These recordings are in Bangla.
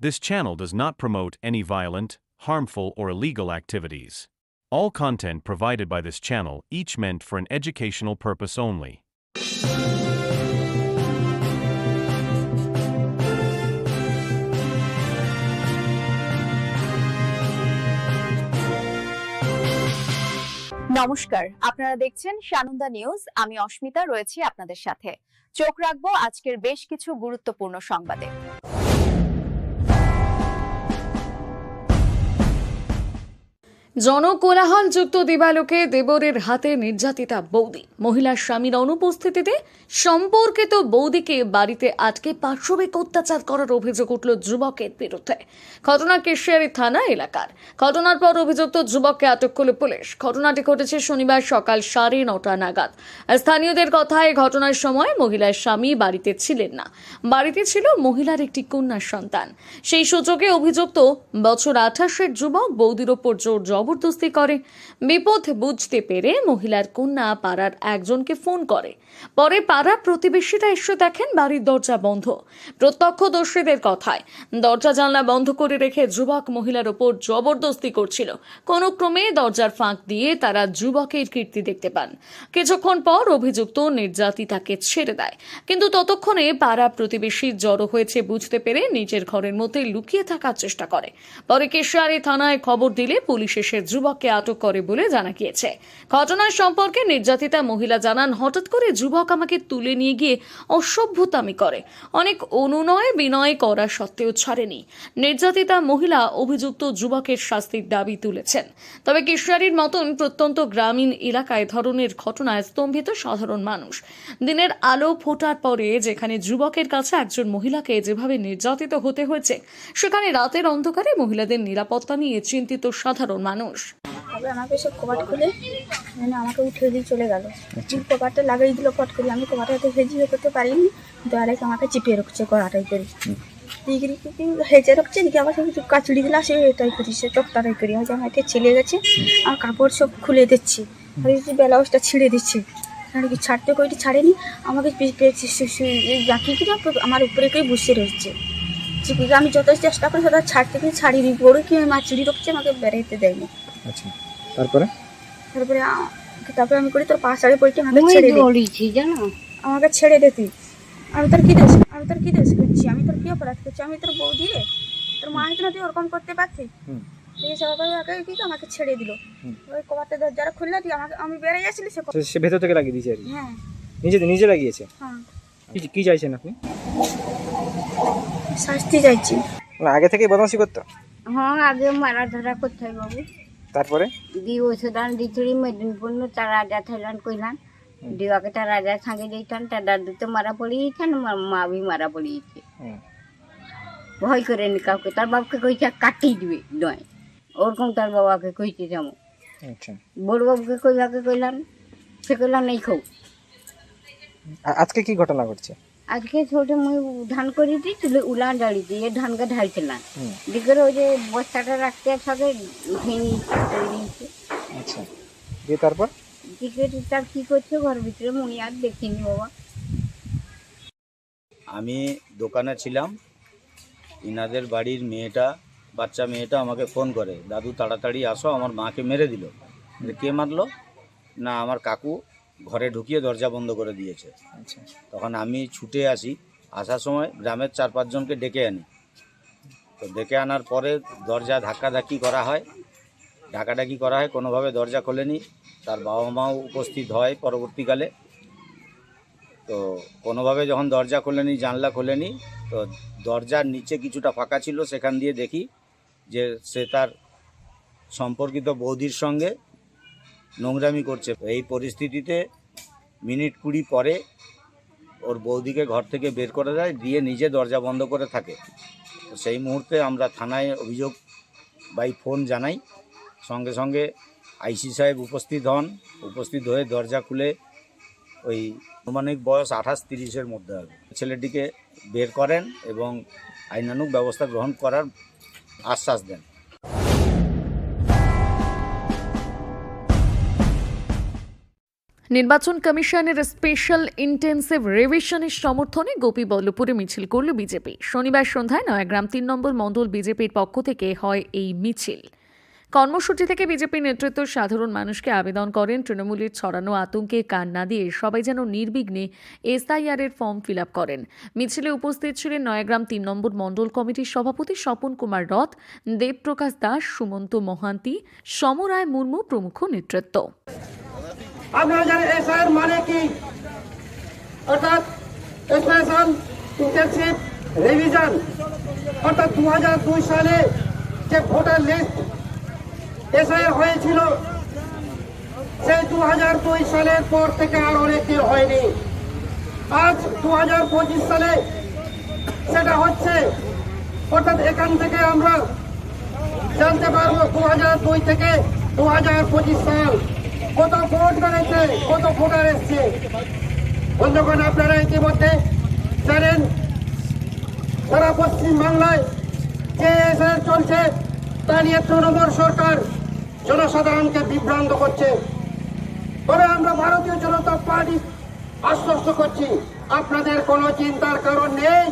This channel does not promote any violent, harmful, or illegal activities. All content provided by this channel each meant for an educational purpose only. নমস্কার আপনারা দেখছেন সানন্দা নিউজ আমি অস্মিতা রয়েছি আপনাদের সাথে চোখ রাখবো আজকের বেশ কিছু গুরুত্বপূর্ণ সংবাদে জনকোলাহলযুক্ত দিবালোকে দেবরের হাতে নির্যাতিতা বৌদি। মহিলার স্বামীর অনুপস্থিতিতে সম্পর্কিত বৌদিকে বাড়িতে আটকে পার্শ্ববিক অত্যাচার করার অভিযোগ উঠল যুবকের বিরুদ্ধে। ঘটনা কেশিয়ারি থানা এলাকার। ঘটনার পর অভিযুক্ত যুবককে আটক করল পুলিশ। ঘটনাটি ঘটেছে শনিবার সকাল সাড়ে নটা নাগাদ। স্থানীয়দের কথায় ঘটনার সময় মহিলার স্বামী বাড়িতে ছিলেন না। বাড়িতে ছিল মহিলার একটি কন্যা সন্তান। সেই সুযোগে অভিযুক্ত বছর আঠাশের যুবক বৌদির ওপর জোর জবরদস্তি করে। বিপথ বুঝতে পেরে মহিলার কন্যা পাড়ার একজনকে ফোন করে। পরে পাড়ার প্রতিবেশীরা এসে দেখেন বাড়ির দরজা বন্ধ। প্রত্যক্ষদর্শীদের কথায়, দরজা জানলা বন্ধ করে রেখে যুবক মহিলার ওপর জবরদস্তি করছিল। কোনো ক্রমে দরজার ফাঁক দিয়ে তারা যুবকের কীর্তি দেখতে পান। কিছুক্ষণ পর অভিযুক্ত নির্যাতিতাকে ছেড়ে দেয়। কিন্তু ততক্ষণে পাড়া প্রতিবেশী জড়ো হয়েছে বুঝতে পেরে নিজের ঘরের মধ্যে লুকিয়ে থাকার চেষ্টা করে। পরে কেশিয়ারি থানায় খবর দিলে পুলিশ এসে যুবককে আটক করে বলে জানা গিয়েছে। ঘটনার সম্পর্কে নির্যাতিতা মহিলা জানান, হঠাৎ করে যুবক আমাকে তুলে নিয়ে গিয়ে অসভ্যতামি করে। অনেক অনুনয় বিনয় করা সত্ত্বেও ছাড়েনি। নির্যাতিতা মহিলা অভিযুক্ত যুবকের শাস্তির দাবি তুলেছেন। তবে কেশিয়ারির মতন প্রত্যন্ত গ্রামীণ এলাকায় ধরনের ঘটনায় স্তম্ভিত সাধারণ মানুষ। দিনের আলো ফোটার পরে যেখানে যুবকের কাছে একজন মহিলাকে যেভাবে নির্যাতিত হতে হয়েছে, সেখানে রাতের অন্ধকারে মহিলাদের নিরাপত্তা নিয়ে চিন্তিত সাধারণ মানুষ। তারপরে আমাকে সে কবাট খুলে মানে আমাকে উঠে দিয়ে চলে গেল। কবাটটা লাগাই দিল পট করে। আমি কবাটাতে হেজি করতে পারিনি। দয়ালাকে আমাকে চিপিয়ে রাখছে কড়াটাই করে দিকে হেজে রাখছে দিকে আবার কিছু কাচুড়ি দিলা সে এটাই করি সে চকটাটাই করি আমি আমাকে ছেলে গেছে আর কাপড় সব খুলে দিচ্ছে। আর ব্লাউজটা ছিঁড়ে দিচ্ছে। কি ছাড়তে কইটি ছাড়েনি আমাকে জাকি কিনা আমার উপরে কেউ বসে রয়েছে। আমি যত চেষ্টা করি সেটা ছাড়তে গিয়ে ছাড়িনি। বড় কি মা চিড়ি রাখছে আমাকে বেড়াইতে দেয়নি। আচ্ছা। তারপরে? তারপরে আ- তারপরে আমি করি তোর পা সাড়ে পড়তে আমাকে ছেড়ে দে। দৌড়িয়েছি জানো? আমাকে ছেড়ে দে তুই। আমি তোর কি দোষ আমি তোর কি দোষ করছি? আমি তোর কি অপরাধ করছি? আমি তোর বৌদি রে। তোর মা হয়তো না তুই ওরকম করতে পারতি। হুম। এই সবাই আগে কি আমাকে ছেড়ে দিল? হুম। ওই কবারটা দরজাটা খুললে তুই আমাকে আমি বেড়ে গেছিলি সে ক- সে ভেতর থেকে লাগিয়ে দিয়েছে আর কি? হ্যাঁ। নিজে নিজে লাগিয়েছে? হ্যাঁ। কি কি চাইছেন আপনি? শাস্তি চাইছি। মানে আগে থেকেই বদমাশি করতো? হ্যাঁ আগে মারা ধরা করতে হয় বাবু। তারপরে? দি ওষুধ আন দিতুরি মেদিনীপুর তার রাজা থাইলান কইলান দিওয়াকে তার রাজা সাঙ্গে দিতান তার দাদু তো মারা পড়িয়েছেন মা বি মারা পড়িয়েছে। ভয় করেনি কাউকে তার বাবকে কইছে কাটিয়ে দিবে নয়। ওরকম তার বাবাকে কইছে যেমন। আচ্ছা। বড় বাবুকে কইলাকে কইলাম সে কইলাম নেই খাও আজকে কি ঘটনা ঘটছে? আজকে ছোট মুই ধান করে দিই তুলে উলান ডালি দিয়ে ধানকে ঢালছিলাম। দিকের ওই যে বস্তাটা রাখতে সাথে ভেঙে দিয়েছে। আচ্ছা। দিয়ে তারপর? টিকিট তার কি করছে ঘর ভিতরে মুই আর দেখিনি বাবা। আমি দোকানে ছিলাম ইনাদের বাড়ির মেয়েটা বাচ্চা মেয়েটা আমাকে ফোন করে দাদু তাড়াতাড়ি আসো আমার মাকে মেরে দিল। কে মারলো? না আমার কাকু। ঘরে ঢুকিয়ে দরজা বন্ধ করে দিয়েছে। আচ্ছা। তখন আমি ছুটে আসি। আসার সময় গ্রামের চার পাঁচজনকে ডেকে আনি। তো ডেকে আনার পরে দরজা ধাক্কাধাক্কি করা হয়। ঢাকাঢাকি করা হয় কোনোভাবে দরজা খোলেনি। তার বাবা মাও উপস্থিত হয় পরবর্তীকালে। তো কোনোভাবে যখন দরজা খোলেনি জানলা খোলেনি তো দরজার নিচে কিছুটা ফাঁকা ছিল সেখান দিয়ে দেখি যে সে তার সম্পর্কিত বৌদির সঙ্গে নোংরামি করছে। এই পরিস্থিতিতে মিনিট কুড়ি পরে ওর বৌদিকে ঘর থেকে বের করে দেয় দিয়ে নিজে দরজা বন্ধ করে থাকে। সেই মুহূর্তে আমরা থানায় অভিযোগ বাই ফোন জানাই। সঙ্গে সঙ্গে আইসি সাহেব উপস্থিত হন। উপস্থিত হয়ে দরজা খুলে ওই আনুমানিক বয়স আঠাশ তিরিশের মধ্যে হবে। ছেলেটিকে বের করেন এবং আইনানুগ ব্যবস্থা গ্রহণ করার আশ্বাস দেন। নির্বাচন কমিশনের স্পেশাল ইন্টেন্সিভ রিভিশনের সমর্থনে গোপীবল্লভপুরে মিছিল করল বিজেপি। শনিবার সন্ধ্যায় নয়াগ্রাম তিন নম্বর মণ্ডল বিজেপির পক্ষ থেকে হয় এই মিছিল। কর্মসূচি থেকে বিজেপি নেতৃত্ব সাধারণ মানুষকে আবেদন করেন, তৃণমূলের ছড়ানো আতঙ্কে কান না দিয়ে সবাই যেন নির্বিঘ্নে এসআইআর এর ফর্ম ফিল করেন। মিছিলে উপস্থিত ছিলেন নয়াগ্রাম তিন নম্বর মণ্ডল কমিটির সভাপতি স্বপন কুমার রথ, দেবপ্রকাশ দাস, সুমন্ত মহান্তি, সমরায় মুর্মু প্রমুখ নেতৃত্ব। আপনারা জানেন এসআইয়ের মানে কি? অর্থাৎ স্পেশাল ইন্টেনসিভ রিভিশন। অর্থাৎ দু হাজার দুই সালে যে ভোটার লিস্ট এসআইআর হয়েছিল, সেই দু হাজার দুই সালের পর থেকে আর অনেক হয়নি। আজ দু হাজার পঁচিশ সালে সেটা হচ্ছে, অর্থাৎ এখান থেকে আমরা জানতে পারব দু হাজার দুই থেকে দু হাজার পঁচিশ সাল। কত ভোট বেড়েছে কত ভোটার এসছে বন্ধুগণ, আপনারা ইতিমধ্যে জানেন, সারা পশ্চিম বাংলায় যে এসআর চলছে, তা নিয়ে তৃণমূল সরকার জনসাধারণকে বিভ্রান্ত করছে। তবে আমরা ভারতীয় জনতা পার্টি আশ্বস্ত করছি, আপনাদের কোনো চিন্তার কারণ নেই।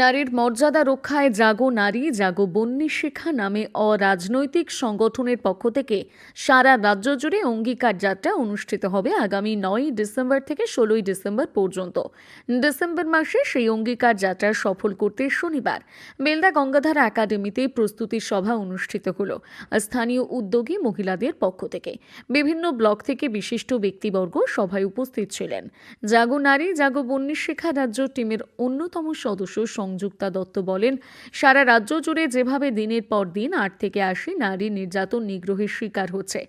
নারীর মর্যাদা রক্ষায় জাগো নারী, জাগো বন্যী শিক্ষা নামে অরাজনৈতিক সংগঠনের পক্ষ থেকে সারা রাজ্য জুড়ে অঙ্গীকার যাত্রা অনুষ্ঠিত হবে আগামী নয় ডিসেম্বর থেকে ষোলোই ডিসেম্বর পর্যন্ত। ডিসেম্বর মাসে সেই অঙ্গীকার যাত্রা সফল করতে শনিবার বেলদা গঙ্গাধার একাডেমিতে প্রস্তুতি সভা অনুষ্ঠিত হলো স্থানীয় উদ্যোগী মহিলাদের পক্ষ থেকে। বিভিন্ন ব্লক থেকে বিশিষ্ট ব্যক্তিবর্গ সভায় উপস্থিত ছিলেন। জাগো নারী, জাগো বন্যী শিক্ষা রাজ্য টিমের অন্যতম সদস্য সংযুক্তা দত্ত বলেন, সারা রাজ্য জুড়ে যেভাবে দিনের পর দিন আট থেকে আশি নারী নির্যাতন নিগ্রহের শিকার হচ্ছে,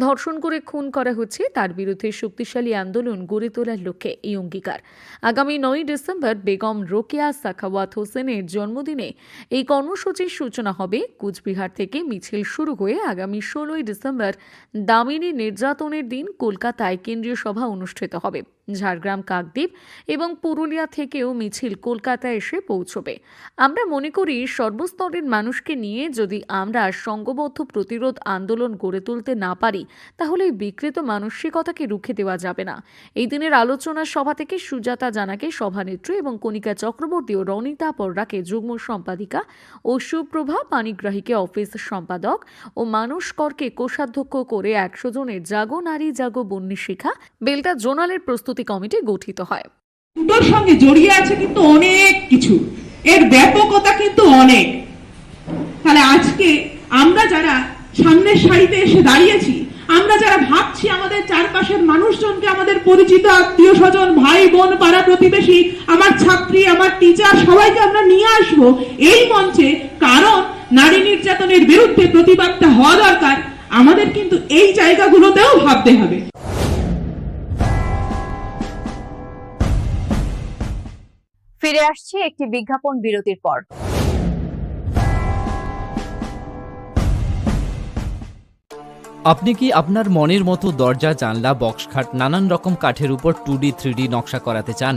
ধর্ষণ করে খুন করা হচ্ছে, তার বিরুদ্ধে শক্তিশালী আন্দোলন গড়ে তোলার লক্ষ্যে এই অঙ্গীকার। আগামী নয় ডিসেম্বর বেগম রোকেয়া সাখাওয়াত হোসেনের জন্মদিনে এই কর্মসূচির সূচনা হবে। কুচবিহার থেকে মিছিল শুরু হয়ে আগামী ষোলোই ডিসেম্বর দামিনী নির্যাতনের দিন কলকাতায় কেন্দ্রীয় সভা অনুষ্ঠিত হবে। ঝাড়গ্রাম কাকদ্বীপ এবং পুরুলিয়া থেকেও মিছিল কলকাতায় এসে পৌঁছবে। আমরা মনে করি সর্বস্তরের মানুষকে নিয়ে যদি আমরা সংঘবদ্ধ প্রতিরোধ আন্দোলন গড়ে তুলতে না পারি, তাহলে বিকৃত মানসিকতাকে রুখে দেওয়া যাবে না। এই দিনের আলোচনা সভা থেকে সুজাতা জানাকে সভানেত্রী এবং কণিকা চক্রবর্তী ও রনিতা পর্রাকে যুগ্ম সম্পাদিকা ও সুপ্রভা পানিগ্রাহীকে অফিস সম্পাদক ও মানুষ করকে কোষাধ্যক্ষ করে একশো জনের জাগো নারী জাগো বন্যী শিখা বেলটা জোনালের প্রস্তুতি কমিটি গঠিত হয়। দুটোর সঙ্গে জড়িয়ে আছে কিন্তু অনেক কিছু। এর ব্যাপকতা কিন্তু অনেক। তাহলে আজকে আমরা যারা সামনের সারিতে এসে দাঁড়িয়েছি, আমরা যারা ভাবছি আমাদের চারপাশের মানুষজনকে আমাদের পরিচিত আত্মীয় স্বজন, ভাই, বোন, পাড়া প্রতিবেশী, আমার ছাত্রী, আমার টিচার সবাইকে আমরা নিয়ে আসব এই মঞ্চে। কারণ নারী নির্যাতনের বিরুদ্ধে প্রতিবাদটা হওয়া দরকার। আমাদের কিন্তু এই জায়গাগুলোতেও ভাবতে হবে। ফিরে আসছি একটি বিজ্ঞাপন বিরতির পর। আপনি কি আপনার মনের মতো দরজা, জানলা বক্স খাট নানান রকম কাঠের উপর টু ডি, থ্রি নকশা করাতে চান?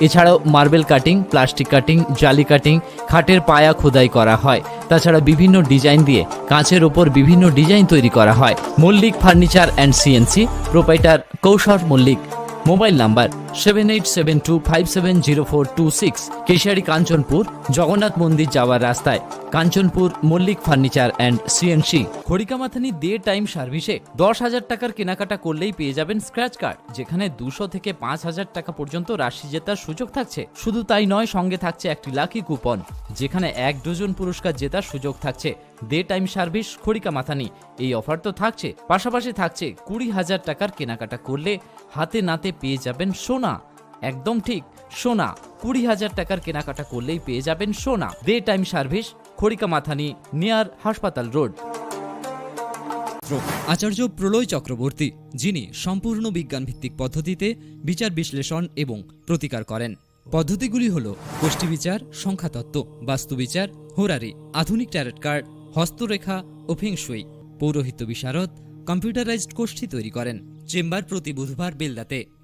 এছাড়াও মার্বেল কাটিং, প্লাস্টিক কাটিং, জালি কাটিং, খাটের পায়া খোদাই করা হয়। তাছাড়া বিভিন্ন ডিজাইন দিয়ে কাঁচের ওপর বিভিন্ন ডিজাইন তৈরি করা হয়। Mallick furniture and CNC, proprietor Koushal Mallick, mobile number seven eight seven two five seven zero four two six Keshiary Kanchanpur Jagannath মন্দির যাওয়ার রাস্তায় Kanchanpur Mallick furniture and CNC Kharikamathani day time সার্ভিসে দশ হাজার টাকার কেনাকাটা করলেই পেয়ে যাবেন স্ক্র্যাচ কার্ড যেখানে দুশো থেকে পাঁচ হাজার টাকা পর্যন্ত রাশি জেতার সুযোগ থাকছে। শুধু তাই নয়, সঙ্গে থাকছে একটি লাকি কুপন যেখানে এক ডজন পুরস্কার জেতার সুযোগ থাকছে। Day time service Kharika Mathani এই অফার তো থাকছে। পাশাপাশি থাকছে কুড়ি হাজার টাকার কেনাকাটা করলে হাতে নাতে পেয়ে যাবেন সোনা। একদম ঠিক, সোনা। কুড়ি হাজার টাকার কেনাকাটা করলেই পেয়ে যাবেন সোনা। Day time service, Kharika Mathani, near হাসপাতাল রোড। আচার্য প্রলয় চক্রবর্তী, যিনি সম্পূর্ণ বিজ্ঞানভিত্তিক পদ্ধতিতে বিচার বিশ্লেষণ এবং প্রতিকার করেন। পদ্ধতিগুলি হল গোষ্ঠীবিচার সংখ্যাতত্ত্ব বাস্তুবিচার হোরারি, আধুনিক ট্যারেট কার্ড হস্তরেখা ও ফেংশুই পৌরোহিত্য বিশারদ, কম্পিউটারাইজড গোষ্ঠী তৈরি করেন। চেম্বার প্রতি বুধবার বেলদাতে।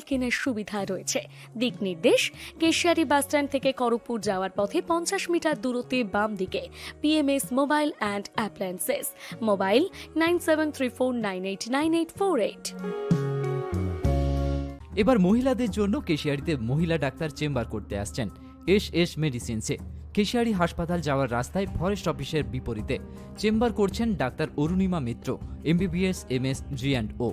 কেনার সুবিধা রয়েছে। দিক নির্দেশ কেশিয়ারি বাসস্ট্যান্ড থেকে করপুর যাওয়ার পথে পঞ্চাশ মিটার দূরত্বে বাম দিকে PMS mobile and appliances mobile nine এবার মহিলাদের জন্য কেশিয়ারিতে মহিলা ডাক্তার চেম্বার করতে আসছেন এস এস মেডিসিনসে। কেশিয়ারি হাসপাতাল যাওয়ার রাস্তায় ফরেস্ট অফিসের বিপরীতে। চেম্বার করছেন doctor Arunima Mitra MBBS M S G and O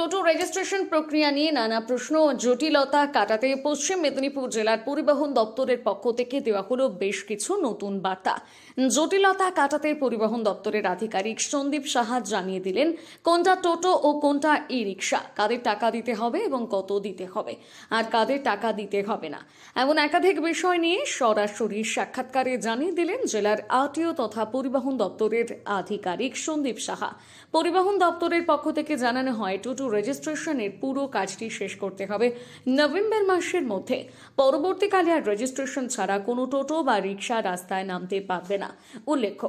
toto registration প্রক্রিয়া নিয়ে নানা প্রশ্ন ও জটিলতা কাটাতে পশ্চিম মেদিনীপুর জেলার পরিবহন দপ্তরের পক্ষ থেকে দেওয়া হলো বেশ কিছু নতুন বার্তা। জটিলতা কাটাতে পরিবহন দপ্তরের আধিকারিক সন্দীপ সাহা জানিয়ে দিলেন, কোনটা টোটো ও কোনটা ই রিক্সা কাদের টাকা দিতে হবে এবং কত দিতে হবে, আর কাদের টাকা দিতে হবে না। এমন একাধিক বিষয় নিয়ে সরাসরি সাক্ষাৎকারে জানিয়ে দিলেন জেলার আরটিও তথা পরিবহন দপ্তরের আধিকারিক সন্দীপ সাহা। পরিবহন দপ্তরের পক্ষ থেকে জানানো হয়, টোটো রেজিস্ট্রেশনের পুরো কাজটি শেষ করতে হবে। নভেম্বর মাসের মধ্যে পরবর্তীকালে আর রেজিস্ট্রেশন ছাড়া কোনো টোটো বা রিক্সা রাস্তায় নামতে পারবে না। উল্লেখ্য,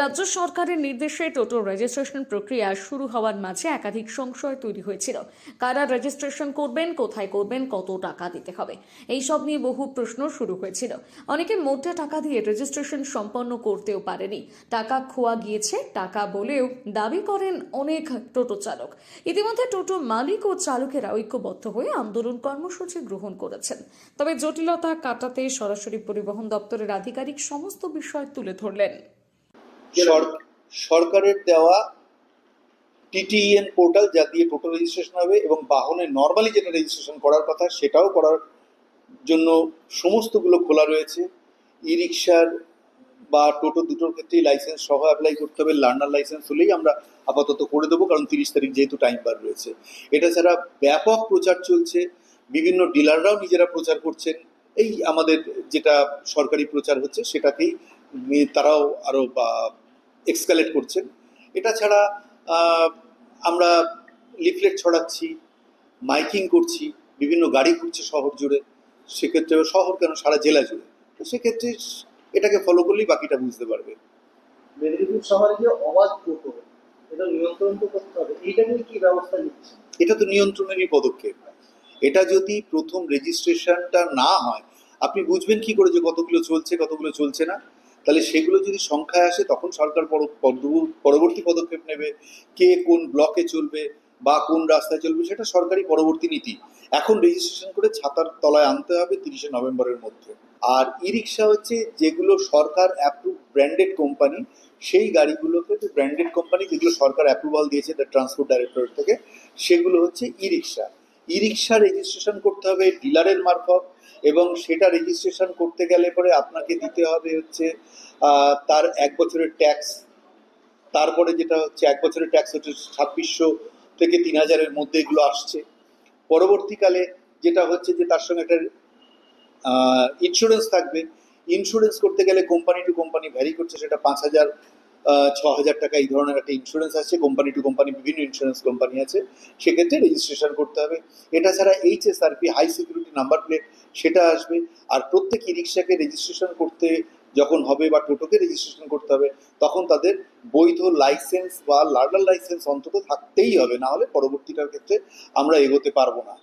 রাজ্য সরকারের নির্দেশে টোটো রেজিস্ট্রেশন প্রক্রিয়া শুরু হওয়ার মাঝে একাধিক সংশয় তৈরি হয়েছিল। কারা রেজিস্ট্রেশন করবেন, কোথায় করবেন, কত টাকা দিতে হবে এই সব নিয়ে বহু প্রশ্ন শুরু হয়েছিল। অনেকে মোটা টাকা দিয়ে রেজিস্ট্রেশন সম্পন্ন করতেও পারেনি। টাকা খোয়া গিয়েছে, টাকা বলেও দাবি করেন অনেক টোটো চালক। ইতিমধ্যে টোটো মালিক ও চালকেরা ঐক্যবদ্ধ হয়ে আন্দোলন কর্মসূচি গ্রহণ করেছেন। তবে জটিলতা কাটাতে সরাসরি পরিবহন দপ্তরের আধিকারিক সমস্ত বিষয় তুলে ধরলেন। সর- সরকারের দেওয়া টিটিএন পোর্টাল যা দিয়ে টোটো রেজিস্ট্রেশন হবে এবং বাহনের নর্মালি যেটা রেজিস্ট্রেশন করার কথা সেটাও করার জন্য সমস্তগুলো খোলা রয়েছে। ই রিক্সার বা টোটো দুটোর ক্ষেত্রেই লাইসেন্স সহ অ্যাপ্লাই করতে হবে লার্নার লাইসেন্স হলেই আমরা আপাতত করে দেবো, কারণ তিরিশ তারিখ যেহেতু টাইম বার রয়েছে। এটা ছাড়া ব্যাপক প্রচার চলছে, বিভিন্ন ডিলাররাও নিজেরা প্রচার করছেন। এই আমাদের যেটা সরকারি প্রচার হচ্ছে, সেটাকেই তারাও আরও এক্সকালেট করছেন। এটা ছাড়া আমরা লিফলেট ছড়াচ্ছি মাইকিং করছি, বিভিন্ন গাড়ি ঘুরছে শহর জুড়ে। সেক্ষেত্রে শহর কেন? সারা জেলা জুড়ে। তো সেক্ষেত্রে এটাকে ফলো করলেই বাকিটা বুঝতে পারবে। মেদিনীপুর শহরে যে অবাধ টোটো এটা নিয়ন্ত্রণ তো করতে হবে। এইটা নিয়ে কি ব্যবস্থা নিচ্ছে? এটা তো নিয়ন্ত্রণেরই পদক্ষেপ। এটা যদি প্রথম রেজিস্ট্রেশনটা না হয় আপনি বুঝবেন কি করে যে কতগুলো চলছে কতগুলো চলছে না? তাহলে সেগুলো যদি সংখ্যায় আসে তখন সরকার পর- পর- পরবর্তী পদক্ষেপ নেবে। কে কোন ব্লকে চলবে বা কোন রাস্তায় চলবে সেটা সরকারি পরবর্তী নীতি। এখন রেজিস্ট্রেশন করে ছাতার তলায় আনতে হবে তিরিশে নভেম্বরের মধ্যে। আর ই রিক্সা হচ্ছে যেগুলো সরকার অ্যাপ্রুভ ব্র্যান্ডেড কোম্পানি সেই গাড়িগুলোকে ব্র্যান্ডেড কোম্পানি যেগুলো সরকার অ্যাপ্রুভাল দিয়েছে দ্য ট্রান্সপোর্ট ডাইরেক্টরেট থেকে, সেগুলো হচ্ছে ই রিক্সা ই রিক্সা রেজিস্ট্রেশন করতে হবে ডিলারের মারফত এবং সেটা রেজিস্ট্রেশন করতে গেলে পরে আপনাকে দিতে হবে হচ্ছে তার এক বছরের ট্যাক্স তারপরে যেটা হচ্ছে এক বছরের ট্যাক্স হচ্ছে ছাব্বিশশো থেকে তিন হাজারের মধ্যে এগুলো আসছে। পরবর্তীকালে যেটা হচ্ছে যে তার সঙ্গে একটা ইন্স্যুরেন্স থাকবে। ইন্স্যুরেন্স করতে গেলে কোম্পানি টু কোম্পানি ভ্যারি করছে, সেটা পাঁচ হাজার ছ হাজার টাকা এই ধরনের একটা ইন্স্যুরেন্স আছে। কোম্পানি টু কোম্পানি বিভিন্ন ইন্স্যুরেন্স কোম্পানি আছে। সেক্ষেত্রে রেজিস্ট্রেশন করতে হবে। এটা ছাড়া HSRP high security number plate সেটা আসবে। আর প্রত্যেক ই রিক্সাকে রেজিস্ট্রেশন করতে যখন হবে বা টোটোকে রেজিস্ট্রেশন করতে হবে, তখন তাদের বৈধ লাইসেন্স বা লার্নার লাইসেন্স অন্তত থাকতেই হবে। না হলে পরবর্তীকার ক্ষেত্রে আমরা এগোতে পারব না।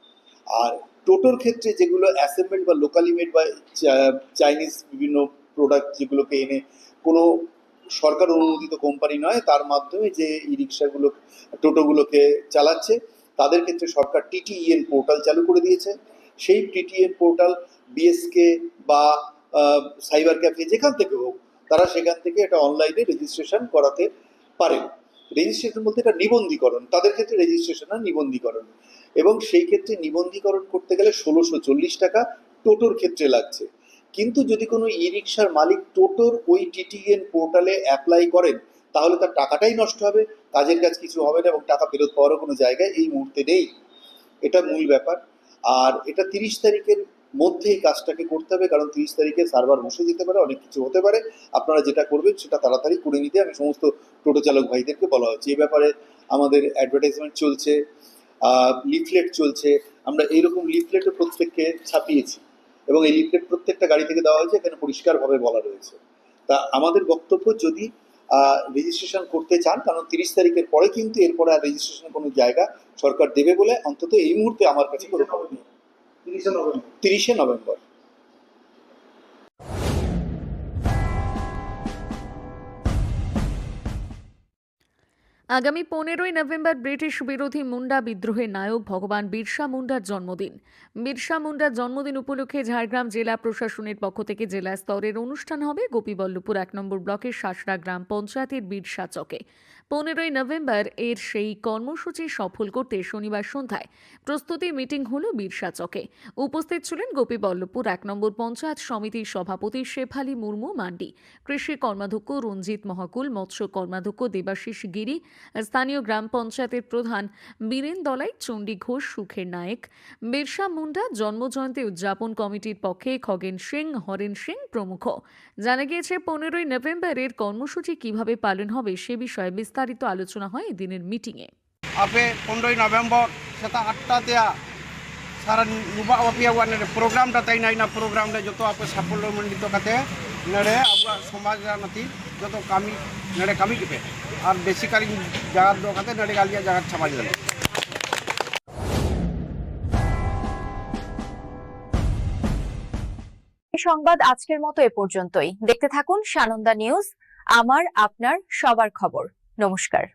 আর টোটোর ক্ষেত্রে যেগুলো অ্যাসেম্বলড বা লোকালি মেড বা চাইনিজ বিভিন্ন প্রোডাক্ট যেগুলোকে এনে কোনো সরকার অনুমোদিত কোম্পানি নয়, তার মাধ্যমে যে ই রিক্সাগুলো টোটোগুলোকে চালাচ্ছে, তাদের ক্ষেত্রে সরকার টিটিইএন পোর্টাল চালু করে দিয়েছে। সেই টিটিএন পোর্টাল বিএসকে বা সাইবার ক্যাফে যেখান থেকে হোক, তারা সেখান থেকে এটা অনলাইনে রেজিস্ট্রেশন করাতে পারেন রেজিস্ট্রেশন বলতে এটা নিবন্ধীকরণ। তাদের ক্ষেত্রে রেজিস্ট্রেশন আর নিবন্ধীকরণ। এবং সেই ক্ষেত্রে নিবন্ধীকরণ করতে গেলে ষোলোশো চল্লিশ টাকা টোটোর ক্ষেত্রে লাগছে। কিন্তু যদি কোনো ই রিক্সার মালিক টোটোর ওই টিটিএন পোর্টালে অ্যাপ্লাই করেন, তাহলে তার টাকাটাই নষ্ট হবে, কাজের কাজ কিছু হবে না এবং টাকা ফেরত পাওয়ারও কোনো জায়গায় এই মুহূর্তে নেই। এটা মূল ব্যাপার। আর এটা তিরিশ তারিখের মধ্যেই কাজটাকে করতে হবে, কারণ তিরিশ তারিখে সার্ভার বসে যেতে পারে, অনেক কিছু হতে পারে। আপনারা যেটা করবেন সেটা তাড়াতাড়ি করে নিতে। আমি সমস্ত টোটো চালক ভাইদেরকে বলা হচ্ছে। এই ব্যাপারে আমাদের অ্যাডভার্টাইজমেন্ট চলছে। লিফলেট চলছে। আমরা এইরকম লিফলেটও প্রত্যেককে ছাপিয়েছি এবং এই লিফলেট প্রত্যেকটা গাড়ি থেকে দেওয়া হয়েছে এখানে পরিষ্কারভাবে বলা রয়েছে। তা আমাদের বক্তব্য যদি রেজিস্ট্রেশন করতে চান কারণ তিরিশ তারিখের পরে কিন্তু এরপরে আর রেজিস্ট্রেশনের কোনো জায়গা সরকার দেবে বলে অন্তত এই মুহূর্তে আমার কাছে কোনো খবর নেই। তিরিশে নভেম্বর। আগামী পনেরোই নভেম্বর ব্রিটিশ বিরোধী মুন্ডা বিদ্রোহের নায়ক ভগবান বিরসা মুন্ডার জন্মদিন। বিরসা মুন্ডার জন্মদিন উপলক্ষে ঝাড়গ্রাম জেলা প্রশাসনের পক্ষ থেকে জেলা স্তরের অনুষ্ঠান হবে। গোপীবল্লভপুর এক নম্বর ব্লকের শাসরা গ্রাম পঞ্চায়েতের বিরসা চকে। পনেরোই নভেম্বর এর সেই কর্মসূচি সফল করতে শনিবার সন্ধ্যায় প্রস্তুতি মিটিং হল বিরসা চকে উপস্থিত ছিলেন গোপীবল্লভপুর এক নম্বর পঞ্চায়েত সমিতির সভাপতি শেফালি মুর্মু মান্ডি, কৃষি কর্মাধ্যক্ষ রঞ্জিত মহাকুল, মৎস্য কর্মাধ্যক্ষ দেবাশিস গিরি, স্থানীয় গ্রাম পঞ্চায়েতের প্রধান বীরেন দলাই, চণ্ডী ঘোষ, সুখের নায়েক, বিরসা মুন্ডা, জন্মজয়ন্তী উদযাপন কমিটির পক্ষে খগেন সিং, হরেন সিং প্রমুখ। জানা গিয়েছে, পনেরোই নভেম্বরের কর্মসূচি কীভাবে পালন হবে সে বিষয়ে বিস্তারিত বিস্তারিত আলোচনা হয় এদিনের মিটিংয়ে। আপে পনেরোই নভেম্বর সেটা আটটা দেয়া সারা নুবা অপিয়া ওয়ানের প্রোগ্রামটা তাই নাই না প্রোগ্রামটা যত আপে সাফল্যমণ্ডিত কাতে নেড়ে আপনার সমাজ নাতি যত কামি নেড়ে কামি কেপে। আর বেসিক্যালি জাগার দোকাতে নেড়ে গালিয়া জায়গার ছাপাই দেবে সংবাদ আজকের মতো এ পর্যন্তই। দেখতে থাকুন সানন্দা নিউজ আমার আপনার সবার খবর। নমস্কার।